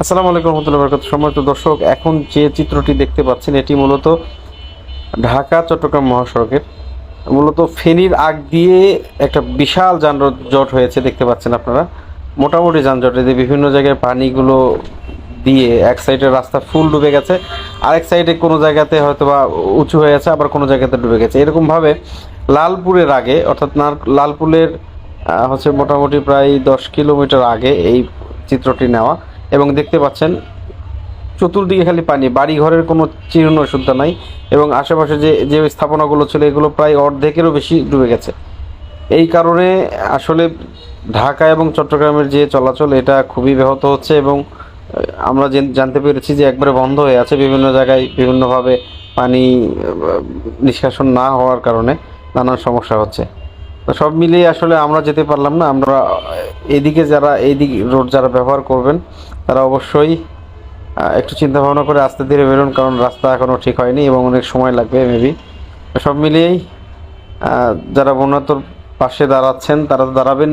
আসসালামু আলাইকুম রহমতুল্লাহ বরকাত সম্মানিত দর্শক, এখন যে চিত্রটি দেখতে পাচ্ছেন, এটি মূলত ঢাকা, চট্টগ্রাম মহাসড়কের। মূলত ফেনীর আগ দিয়ে একটা বিশাল যানজট হয়েছে, দেখতে পাচ্ছেন আপনারা। মোটামুটি যানজট এতে বিভিন্ন জায়গায় পানিগুলো দিয়ে এক সাইডে রাস্তা ফুল ডুবে গেছে, আরেক সাইডে কোনো জায়গাতে হয়তো বা উঁচু হয়ে গেছে আবার কোনো জায়গাতে ডুবে গেছে। এরকমভাবে লালপুরের আগে, অর্থাৎ নার- লালপুরের হচ্ছে মোটামুটি প্রায় দশ কিলোমিটার আগে এই চিত্রটি নেওয়া। এবং দেখতে পাচ্ছেন চতুর্দিকে খালি পানি বাড়ি ঘরের কোনো চিহ্ন শুদ্ধ নাই এবং আশেপাশে যে যে স্থাপনাগুলো ছিল এগুলো প্রায় অর্ধেকেরও বেশি ডুবে গেছে। এই কারণে আসলে ঢাকা এবং চট্টগ্রামের যে চলাচল, এটা খুবই ব্যাহত হচ্ছে এবং আমরা জেন- জানতে পেরেছি যে একবারে বন্ধ হয়ে আছে বিভিন্ন জায়গায় বিভিন্নভাবে পানি নিষ্কাশন না হওয়ার কারণে নানান সমস্যা হচ্ছে। তো সব মিলিয়ে আসলে আমরা যেতে পারলাম না, আমরা এদিকে যারা এইদিক রোড যারা ব্যবহার করবেন তারা অবশ্যই একটু চিন্তা ভাবনা করে আস্তে ধীরে বেরোন, কারণ রাস্তা এখনও ঠিক হয়নি এবং অনেক সময় লাগবে মেবি সব মিলিয়েই যারা বন্যাতর পাশে দাঁড়াচ্ছেন, তারা তো দাঁড়াবেন